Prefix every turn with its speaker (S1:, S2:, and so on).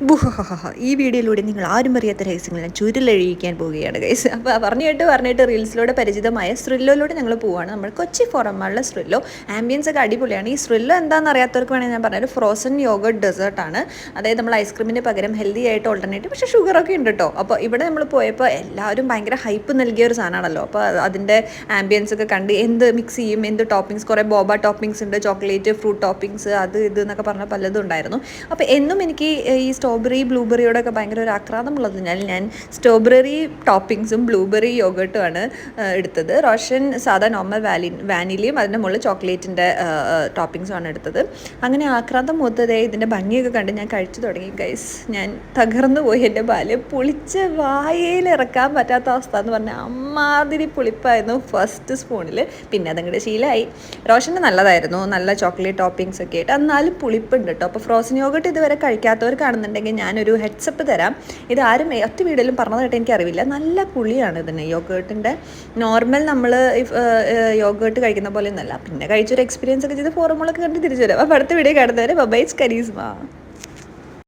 S1: ബുഹഹഹ ഈ വീഡിയോയിലൂടെ നിങ്ങൾ ആരും അറിയാത്ത രഹസ്യങ്ങൾ ഞാൻ ചുരുളഴിയിക്കാൻ പോവുകയാണ് ഗൈസ് അപ്പോൾ പറഞ്ഞു കേട്ട് പറഞ്ഞിട്ട് റീൽസിലൂടെ പരിചിതമായ സ്ട്രില്ലോയിലൂടെ ഞങ്ങൾ പോവുകയാണ്. നമ്മൾ കൊച്ചി ഫോറമാളിലെ സ്ട്രില്ലോ ആംബിയൻസ് ഒക്കെ അടിപൊളിയാണ്. ഈ സ്ട്രില്ലോ എന്താണെന്ന് അറിയാത്തവർക്ക് വേണമെങ്കിൽ ഞാൻ പറഞ്ഞൊരു ഫ്രോസൺ യോഗർട്ട് ഡെസേർട്ടാണ് അതായത് നമ്മൾ ഐസ്ക്രീമിന് പകരം ഹെൽത്തി ആയിട്ട് ഓൾട്ടർനേറ്റീവ് പക്ഷേ ഷുഗറൊക്കെ ഉണ്ട് കേട്ടോ അപ്പോൾ ഇവിടെ നമ്മൾ പോയപ്പോൾ എല്ലാവരും ഭയങ്കര ഹൈപ്പ് നൽകിയ ഒരു സാധനമാണല്ലോ. അപ്പോൾ അതിന്റെ ആംബിയൻസ് ഒക്കെ കണ്ട് എന്ത് മിക്സ് ചെയ്യും എന്ത് ടോപ്പിങ്സ് കുറേ ബോബ ടോപ്പിങ്സ് ഉണ്ട് ചോക്ലേറ്റ് ഫ്രൂട്ട് ടോപ്പിങ്സ് അത് ഇത് എന്നൊക്കെ പറഞ്ഞ പലതും ഉണ്ടായിരുന്നു. അപ്പോൾ എന്നും എനിക്ക് ഈ സ്ട്രോബെറി ബ്ലൂബെറിയോടൊക്കെ ഭയങ്കര ഒരു ആക്രാന്തമുള്ളതിനാൽ ഞാൻ സ്ട്രോബെറി ടോപ്പിങ്സും ബ്ലൂബെറി യോഗട്ടുമാണ് എടുത്തത്. റോഷൻ സാധാ നോർമൽ വാലി വാനിലയും അതിന്റെ മുകളിൽ ചോക്ലേറ്റിന്റെ ടോപ്പിങ്സുമാണ് എടുത്തത്. അങ്ങനെ ആക്രാന്തം മൂത്തതേ ഇതിന്റെ ഭംഗിയൊക്കെ കണ്ട് ഞാൻ കഴിച്ചു തുടങ്ങി ഗൈസ് ഞാൻ തകർന്നു പോയി എന്റെ ബാല്യം പുളിച്ച് വായയിൽ ഇറക്കാൻ പറ്റാത്ത അവസ്ഥ എന്ന് പറഞ്ഞാൽ അമ്മാതിരി പുളിപ്പായിരുന്നു ഫസ്റ്റ് സ്പൂണിൽ പിന്നെ അതങ്ങോട്ട് ശീലമായി റോഷന്റെ നല്ലതായിരുന്നു. നല്ല ചോക്ലേറ്റ് ടോപ്പിങ്സ് ഒക്കെ ആയിട്ട്. എന്നാലും പുളിപ്പുണ്ട് കേട്ടോ അപ്പോൾ ഫ്രോസൻ യോഗട്ട് ഇതുവരെ കഴിക്കാത്തവർ കാണുന്നുണ്ടെങ്കിൽ ഞാനൊരു ഹെഡ്സപ്പ് തരാം. ഇത് ആരും ഒറ്റ വീഡിയോയിലും പറഞ്ഞതായിട്ട് എനിക്കറിയില്ല നല്ല പുളിയാണ് ഇതിന് യോഗേട്ടിന്റെ നോർമൽ നമ്മൾ യോഗേട്ട് കഴിക്കുന്ന പോലെ ഒന്നല്ല പിന്നെ കഴിച്ചൊരു എക്സ്പീരിയൻസ് ഒക്കെ ചെയ്ത് ഫോർമുളൊക്കെ കണ്ട് തിരിച്ചു വരാം. അപ്പോൾ അടുത്ത വീഡിയോ കാണുന്നവരെ ബൈസ് കരീസ്മ